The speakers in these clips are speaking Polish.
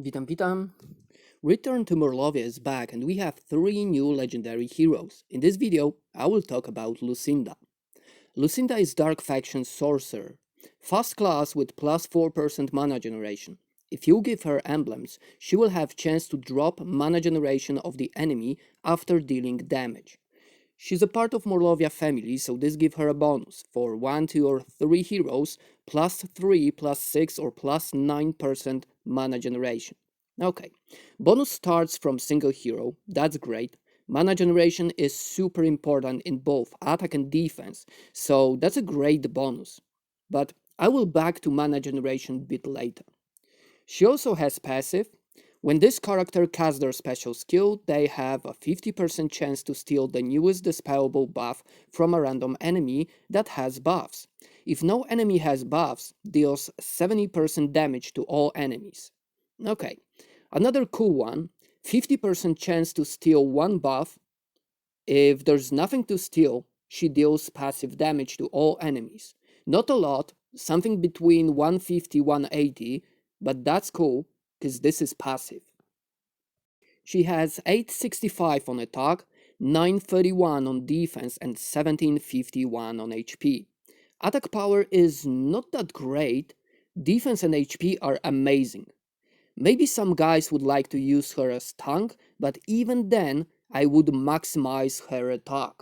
Witam, witam. Return to Morlovia is back and we have three new legendary heroes. In this video, I will talk about Lucinda. Lucinda is Dark Faction Sorcerer, fast class with plus 4% mana generation. If you give her emblems, she will have chance to drop mana generation of the enemy after dealing damage. She's a part of Morlovia family, so this give her a bonus for 1, 2 or 3 heroes, plus 3, plus 6 or plus 9% mana generation. Okay, bonus starts from single hero, that's great. Mana generation is super important in both attack and defense, so that's a great bonus. But I will back to mana generation a bit later. She also has passive. When this character casts their special skill, they have a 50% chance to steal the newest dispellable buff from a random enemy that has buffs. If no enemy has buffs, deals 70% damage to all enemies. Okay, another cool one 50% chance to steal one buff. If there's nothing to steal, she deals passive damage to all enemies. Not a lot, something between 150 180, but that's cool because this is passive. She has 865 on attack, 931 on defense, and 1751 on HP. Attack power is not that great, defense and HP are amazing. Maybe some guys would like to use her as tank, but even then, I would maximize her attack.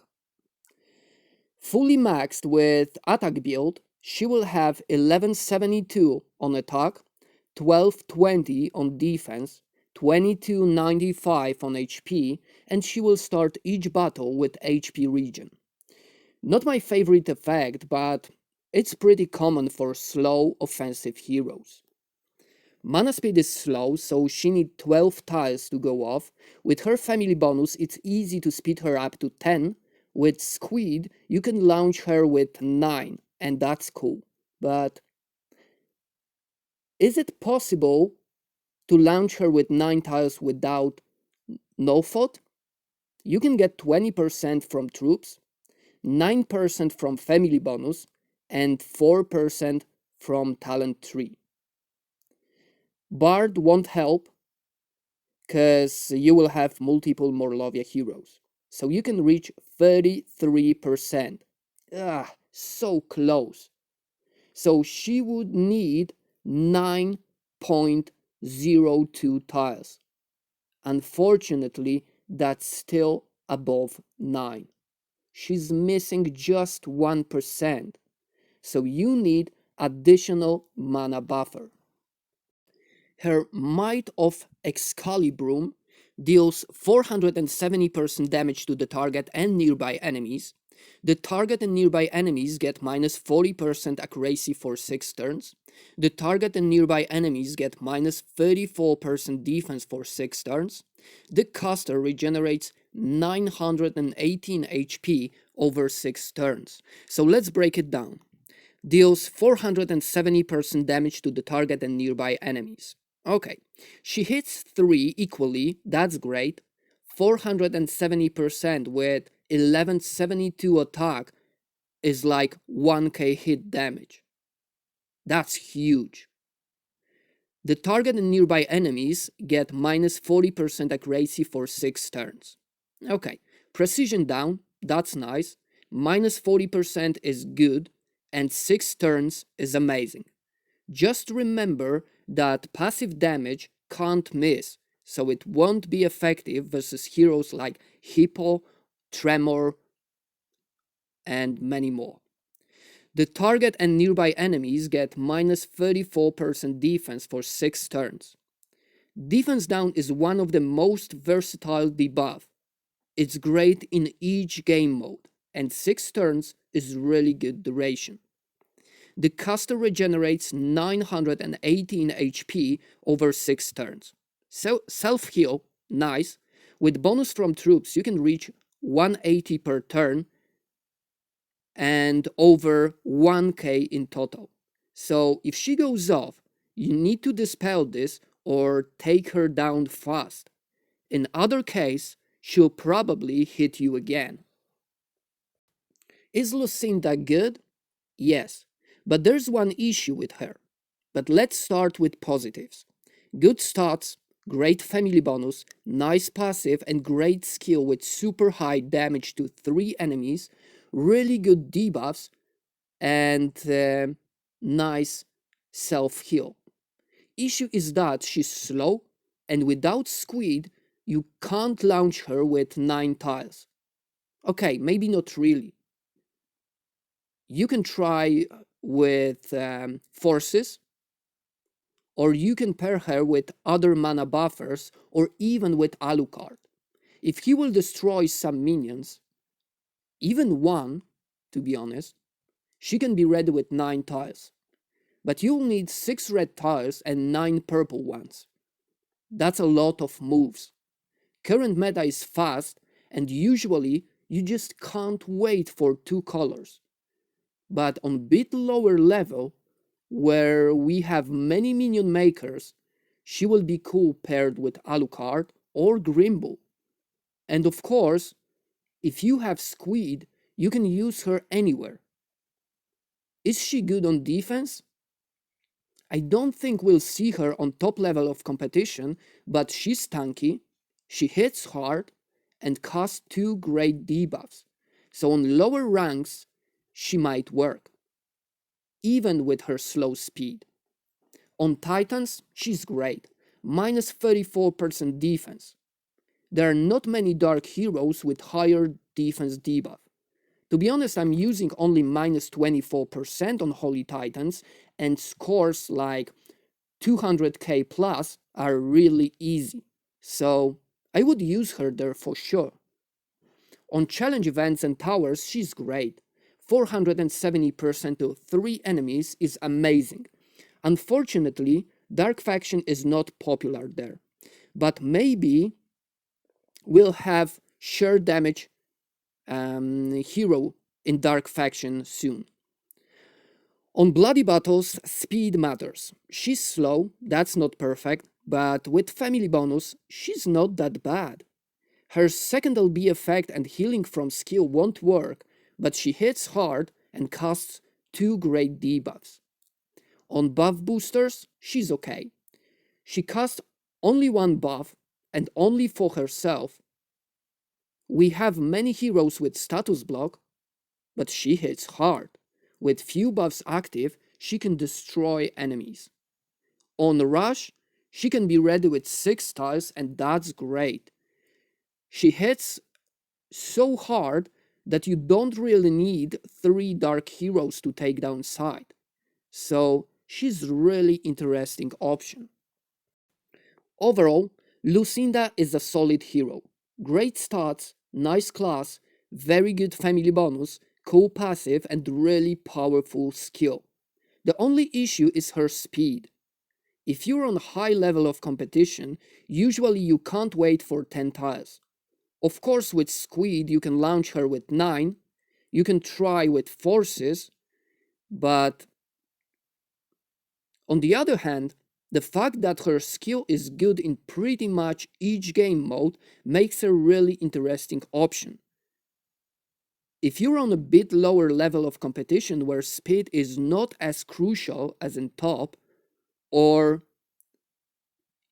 Fully maxed with attack build, she will have 1172 on attack, 1220 on defense, 2295 on HP, and she will start each battle with HP regen. Not my favorite effect, but it's pretty common for slow offensive heroes. Mana speed is slow, so she needs 12 tiles to go off. With her family bonus, it's easy to speed her up to 10. With Squid, you can launch her with 9, and that's cool. But is it possible to launch her with 9 tiles without no thought? You can get 20% from troops, 9% from family bonus, and 4% from talent tree. Bard won't help because you will have multiple Morlovia heroes. So you can reach 33%. Ah, so close. So she would need 9.02 tiles. Unfortunately, that's still above 9. She's missing just 1%. So you need additional mana buffer. Her Might of Excalibrum deals 470% damage to the target and nearby enemies. The target and nearby enemies get minus 40% accuracy for 6 turns. The target and nearby enemies get minus 34% defense for 6 turns. The caster regenerates 918 HP over 6 turns. So let's break it down. Deals 470% damage to the target and nearby enemies. Okay, she hits 3 equally, that's great. 470% with 1172 attack is like 1k hit damage. That's huge. The target and nearby enemies get minus 40% accuracy for 6 turns. Okay, precision down, that's nice. Minus 40% is good, and 6 turns is amazing. Just remember that passive damage can't miss, so it won't be effective versus heroes like Hippo, Tremor, and many more. The target and nearby enemies get minus 34% defense for 6 turns. Defense down is one of the most versatile debuff. It's great in each game mode, and 6 turns is really good duration. The caster regenerates 918 HP over 6 turns. So self heal, nice. With bonus from troops, you can reach 180 per turn and over 1k in total. So if she goes off, you need to dispel this or take her down fast. In other case, she'll probably hit you again. Is Lucinda good? Yes, but there's one issue with her. But let's start with positives. Good stats, great family bonus, nice passive, and great skill with super high damage to three enemies, really good debuffs, and uh, nice self heal. Issue is that she's slow, and without Squid, you can't launch her with 9 tiles. Okay, maybe not really. You can try with um, forces, or you can pair her with other mana buffers, or even with Alucard. If he will destroy some minions, even one, to be honest, she can be ready with 9 tiles. But you'll need 6 red tiles and 9 purple ones. That's a lot of moves. Current meta is fast, and usually you just can't wait for two colors. But on bit lower level, where we have many minion makers, she will be cool paired with Alucard or Grimble. And of course, if you have Squid, you can use her anywhere. Is she good on defense? I don't think we'll see her on top level of competition, but she's tanky, she hits hard, and casts two great debuffs. So on lower ranks, she might work, even with her slow speed. On Titans, she's great, minus 34% defense. There are not many dark heroes with higher defense debuff. To be honest, I'm using only minus 24% on Holy Titans, and scores like 200k plus are really easy. So I would use her there for sure. On challenge events and towers, she's great. 470% to 3 enemies is amazing. Unfortunately, Dark Faction is not popular there. But maybe we'll have sure damage um, hero in Dark Faction soon. On Bloody Battles, speed matters. She's slow, that's not perfect, but with family bonus, she's not that bad. Her second LB effect and healing from skill won't work, but she hits hard and casts two great debuffs. On buff boosters, she's okay. She casts only one buff and only for herself. We have many heroes with status block, but she hits hard. With few buffs active, she can destroy enemies. On Rush, she can be ready with 6 tiles and that's great. She hits so hard that you don't really need 3 dark heroes to take down side. So she's really interesting option. Overall, Lucinda is a solid hero. Great stats, nice class, very good family bonus, cool passive, and really powerful skill. The only issue is her speed. If you're on a high level of competition, usually you can't wait for 10 tiles. Of course, with Squid, you can launch her with 9, you can try with Forces, but on the other hand, the fact that her skill is good in pretty much each game mode makes her really interesting option. If you're on a bit lower level of competition where speed is not as crucial as in top, or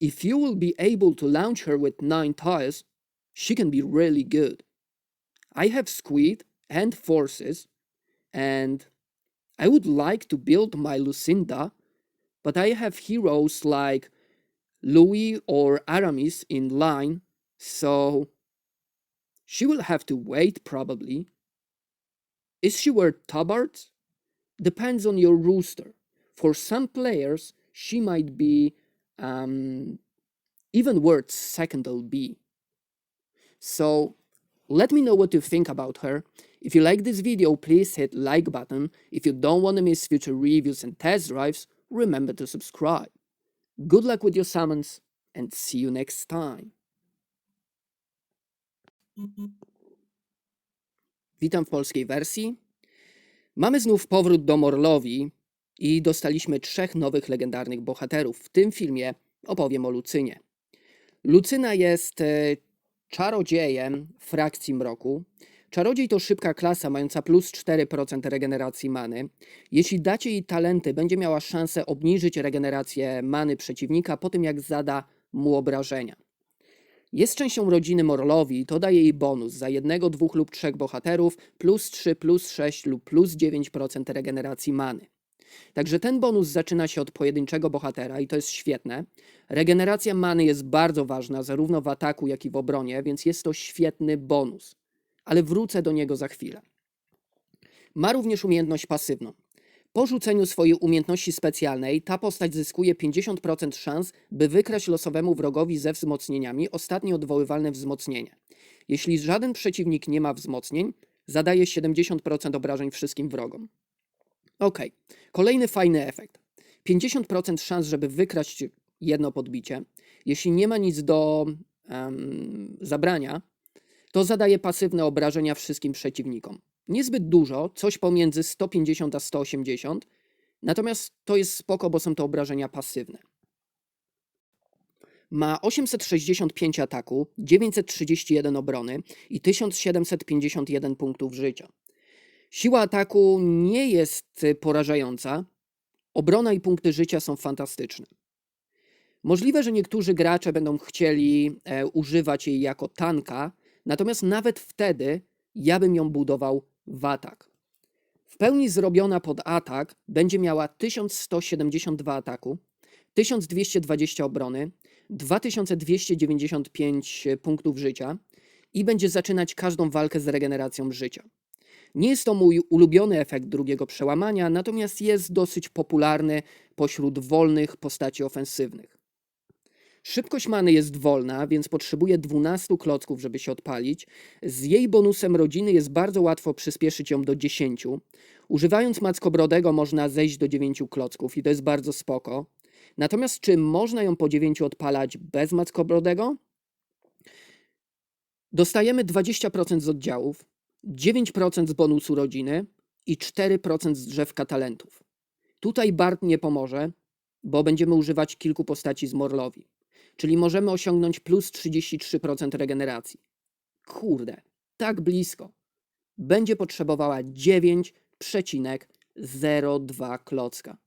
if you will be able to launch her with 9 tiles, she can be really good. I have Squid and Forces, and I would like to build my Lucinda, but I have heroes like Louis or Aramis in line, so she will have to wait probably. Is she worth Tabards? Depends on your rooster. For some players, she might be um, even worth second LB. So let me know what you think about her. If you like this video, please hit like button. If you don't want to miss future reviews and test drives, remember to subscribe. Good luck with your summons and see you next time. Witam w polskiej wersji. Mamy znów powrót do Morlowi i dostaliśmy trzech nowych legendarnych bohaterów. W tym filmie opowiem o Lucynie. Lucyna jest e, czarodziejem frakcji mroku. Czarodziej to szybka klasa mająca plus 4% regeneracji many. Jeśli dacie jej talenty, będzie miała szansę obniżyć regenerację many przeciwnika po tym, jak zada mu obrażenia. Jest częścią rodziny Morlowi i to daje jej bonus za jednego, dwóch lub trzech bohaterów plus 3, plus 6 lub plus 9% regeneracji many. Także ten bonus zaczyna się od pojedynczego bohatera i to jest świetne. Regeneracja many jest bardzo ważna zarówno w ataku, jak i w obronie, więc jest to świetny bonus. Ale wrócę do niego za chwilę. Ma również umiejętność pasywną. Po rzuceniu swojej umiejętności specjalnej ta postać zyskuje 50% szans, by wykraść losowemu wrogowi ze wzmocnieniami ostatnie odwoływalne wzmocnienie. Jeśli żaden przeciwnik nie ma wzmocnień, zadaje 70% obrażeń wszystkim wrogom. Ok, kolejny fajny efekt. 50% szans, żeby wykraść jedno podbicie. Jeśli nie ma nic do em, zabrania, to zadaje pasywne obrażenia wszystkim przeciwnikom. Niezbyt dużo, coś pomiędzy 150 a 180, natomiast to jest spoko, bo są to obrażenia pasywne. Ma 865 ataku, 931 obrony i 1751 punktów życia. Siła ataku nie jest y, porażająca, obrona i punkty życia są fantastyczne. Możliwe, że niektórzy gracze będą chcieli e, używać jej jako tanka, natomiast nawet wtedy ja bym ją budował w atak. W pełni zrobiona pod atak będzie miała 1172 ataku, 1220 obrony, 2295 punktów życia i będzie zaczynać każdą walkę z regeneracją życia. Nie jest to mój ulubiony efekt drugiego przełamania, natomiast jest dosyć popularny pośród wolnych postaci ofensywnych. Szybkość many jest wolna, więc potrzebuje 12 klocków, żeby się odpalić. Z jej bonusem rodziny jest bardzo łatwo przyspieszyć ją do 10. Używając Mackobrodego można zejść do 9 klocków i to jest bardzo spoko. Natomiast czy można ją po 9 odpalać bez Mackobrodego? Dostajemy 20% z oddziałów, 9% z bonusu rodziny i 4% z drzewka talentów. Tutaj Bart nie pomoże, bo będziemy używać kilku postaci z Morlowi. Czyli możemy osiągnąć plus 33% regeneracji. Kurde, tak blisko. Będzie potrzebowała 9,02 klocka.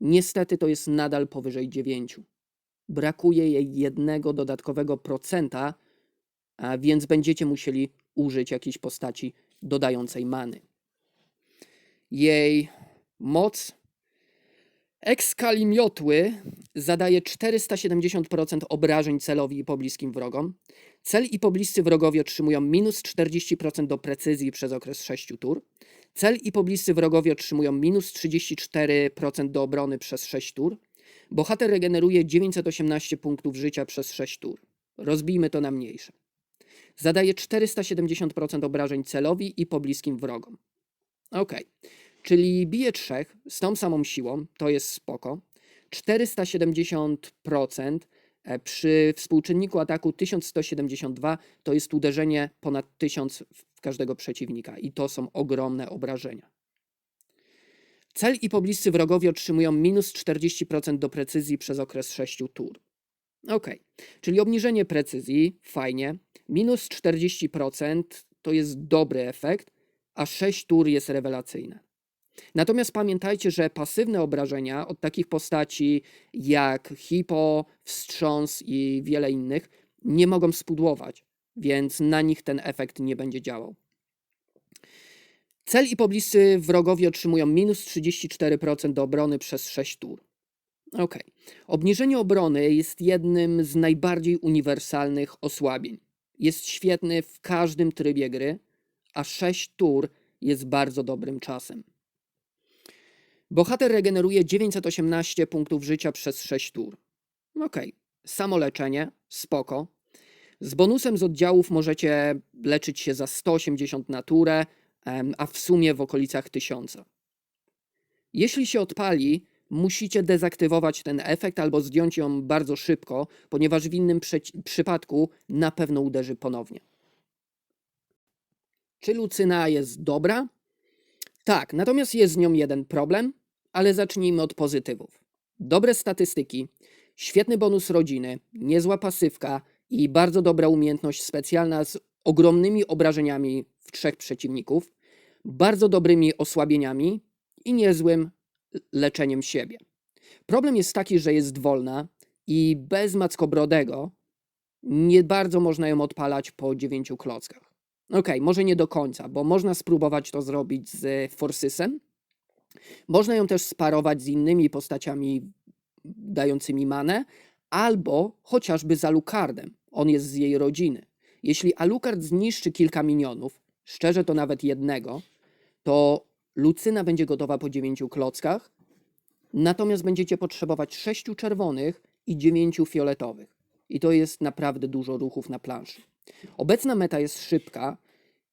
Niestety to jest nadal powyżej 9. Brakuje jej jednego dodatkowego procenta, a więc będziecie musieli użyć jakiejś postaci dodającej many. Jej moc Ekskali zadaje 470% obrażeń celowi i pobliskim wrogom. Cel i pobliscy wrogowie otrzymują minus 40% do precyzji przez okres 6 tur. Cel i pobliscy wrogowie otrzymują minus 34% do obrony przez 6 tur. Bohater regeneruje 918 punktów życia przez 6 tur. Rozbijmy to na mniejsze. Zadaje 470% obrażeń celowi i pobliskim wrogom. Ok, czyli bije trzech z tą samą siłą, to jest spoko. 470% e, przy współczynniku ataku 1172 to jest uderzenie ponad 1000 w każdego przeciwnika i to są ogromne obrażenia. Cel i pobliscy wrogowie otrzymują minus 40% do precyzji przez okres 6 tur. Ok, czyli obniżenie precyzji, fajnie. Minus 40% to jest dobry efekt, a 6 tur jest rewelacyjne. Natomiast pamiętajcie, że pasywne obrażenia od takich postaci jak Hipo, Wstrząs i wiele innych nie mogą spudłować, więc na nich ten efekt nie będzie działał. Cel i pobliscy wrogowie otrzymują minus 34% do obrony przez 6 tur. Ok. Obniżenie obrony jest jednym z najbardziej uniwersalnych osłabień. Jest świetny w każdym trybie gry, a 6 tur jest bardzo dobrym czasem. Bohater regeneruje 918 punktów życia przez 6 tur. Ok, samo leczenie, spoko. Z bonusem z oddziałów możecie leczyć się za 180 na turę, em, a w sumie w okolicach 1000. Jeśli się odpali, musicie dezaktywować ten efekt albo zdjąć ją bardzo szybko, ponieważ w innym przypadku na pewno uderzy ponownie. Czy Lucyna jest dobra? Tak, natomiast jest z nią jeden problem, ale zacznijmy od pozytywów. Dobre statystyki, świetny bonus rodziny, niezła pasywka i bardzo dobra umiejętność specjalna z ogromnymi obrażeniami w trzech przeciwników, bardzo dobrymi osłabieniami i niezłym leczeniem siebie. Problem jest taki, że jest wolna i bez Mackobrodego nie bardzo można ją odpalać po dziewięciu klockach. Okej, może nie do końca, bo można spróbować to zrobić z Forsysem. Można ją też sparować z innymi postaciami dającymi manę, albo chociażby z Alucardem. On jest z jej rodziny. Jeśli Alucard zniszczy kilka minionów, szczerze to nawet jednego, to Lucyna będzie gotowa po dziewięciu klockach, natomiast będziecie potrzebować sześciu czerwonych i dziewięciu fioletowych. I to jest naprawdę dużo ruchów na planszy. Obecna meta jest szybka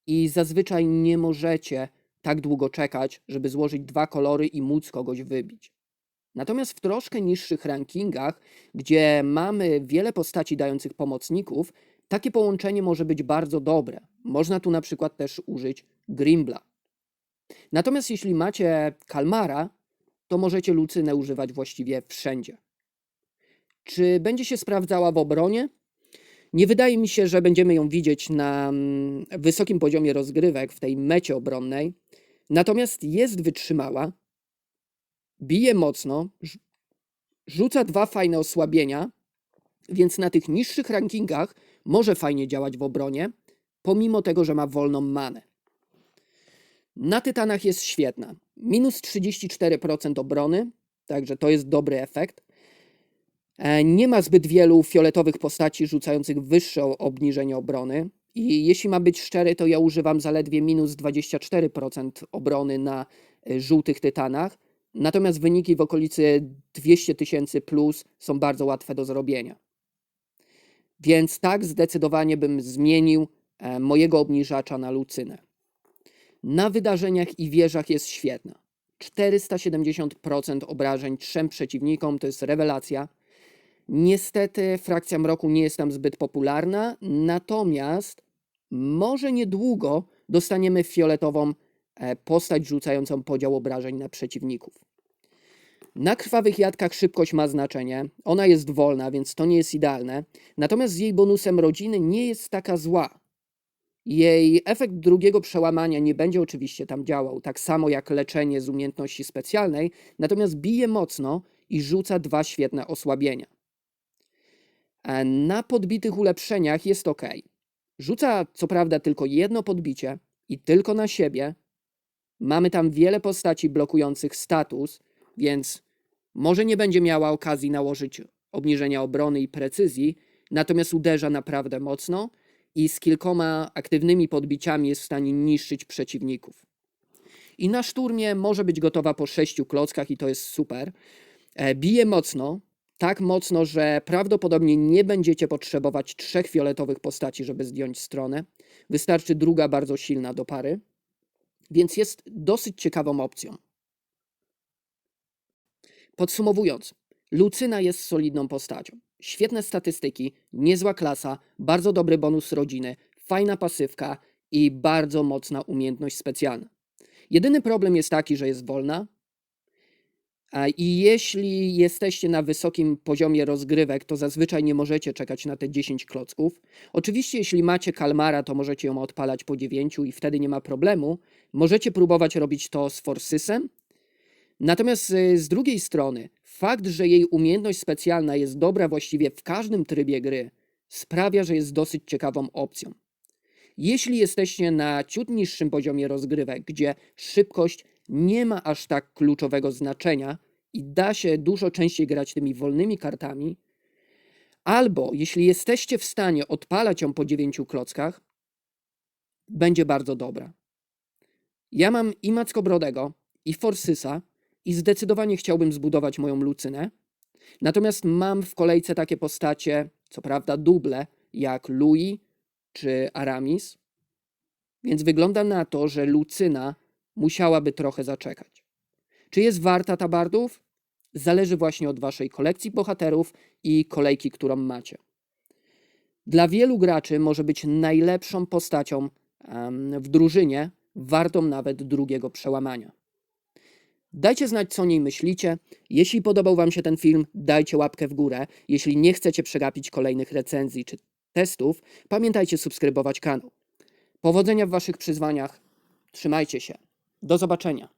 i zazwyczaj nie możecie tak długo czekać, żeby złożyć dwa kolory i móc kogoś wybić. Natomiast w troszkę niższych rankingach, gdzie mamy wiele postaci dających pomocników, takie połączenie może być bardzo dobre. Można tu na przykład też użyć Grimbla. Natomiast jeśli macie Kalmara, to możecie Lucynę używać właściwie wszędzie. Czy będzie się sprawdzała w obronie? Nie wydaje mi się, że będziemy ją widzieć na mm, wysokim poziomie rozgrywek w tej mecie obronnej. Natomiast jest wytrzymała, bije mocno, rz- rzuca dwa fajne osłabienia, więc na tych niższych rankingach może fajnie działać w obronie, pomimo tego, że ma wolną manę. Na Tytanach jest świetna. Minus 34% obrony, także to jest dobry efekt. E, Nie ma zbyt wielu fioletowych postaci rzucających wyższe obniżenie obrony. I jeśli ma być szczery, to ja używam zaledwie minus 24% obrony na e, żółtych tytanach. Natomiast wyniki w okolicy 200 tysięcy plus są bardzo łatwe do zrobienia. Więc tak, zdecydowanie bym zmienił e, mojego obniżacza na lucynę. Na wydarzeniach i wieżach jest świetna. 470% obrażeń trzem przeciwnikom to jest rewelacja. Niestety frakcja mroku nie jest tam zbyt popularna, natomiast może niedługo dostaniemy fioletową e, postać rzucającą podział obrażeń na przeciwników. Na krwawych jadkach szybkość ma znaczenie. Ona jest wolna, więc to nie jest idealne. Natomiast z jej bonusem rodziny nie jest taka zła. Jej efekt drugiego przełamania nie będzie oczywiście tam działał, tak samo jak leczenie z umiejętności specjalnej, natomiast bije mocno i rzuca dwa świetne osłabienia. E, Na podbitych ulepszeniach jest ok. Rzuca co prawda tylko jedno podbicie i tylko na siebie. Mamy tam wiele postaci blokujących status, więc może nie będzie miała okazji nałożyć obniżenia obrony i precyzji, natomiast uderza naprawdę mocno i z kilkoma aktywnymi podbiciami jest w stanie niszczyć przeciwników. I na szturmie może być gotowa po sześciu klockach i to jest super. E, Bije mocno, tak mocno, że prawdopodobnie nie będziecie potrzebować trzech fioletowych postaci, żeby zdjąć stronę. Wystarczy druga bardzo silna do pary, więc jest dosyć ciekawą opcją. Podsumowując, Lucyna jest solidną postacią. Świetne statystyki, niezła klasa, bardzo dobry bonus rodziny, fajna pasywka i bardzo mocna umiejętność specjalna. Jedyny problem jest taki, że jest wolna. I jeśli jesteście na wysokim poziomie rozgrywek, to zazwyczaj nie możecie czekać na te 10 klocków. Oczywiście, jeśli macie kalmara, to możecie ją odpalać po 9 i wtedy nie ma problemu. Możecie próbować robić to z Forsysem, Natomiast y, z drugiej strony, fakt, że jej umiejętność specjalna jest dobra właściwie w każdym trybie gry, sprawia, że jest dosyć ciekawą opcją. Jeśli jesteście na ciut niższym poziomie rozgrywek, gdzie szybkość nie ma aż tak kluczowego znaczenia i da się dużo częściej grać tymi wolnymi kartami, albo jeśli jesteście w stanie odpalać ją po 9 klockach, będzie bardzo dobra. Ja mam i Mackobrodego, i Forsysa, i zdecydowanie chciałbym zbudować moją lucynę. Natomiast mam w kolejce takie postacie, co prawda duble, jak Louis czy Aramis, więc wygląda na to, że lucyna musiałaby trochę zaczekać. Czy jest warta tabardów? Zależy właśnie od waszej kolekcji bohaterów i kolejki, którą macie. Dla wielu graczy może być najlepszą postacią w drużynie, wartą nawet drugiego przełamania. Dajcie znać, co o niej myślicie. Jeśli podobał Wam się ten film, dajcie łapkę w górę. Jeśli nie chcecie przegapić kolejnych recenzji czy testów, pamiętajcie subskrybować kanał. Powodzenia w waszych przyzwaniach. Trzymajcie się. Do zobaczenia.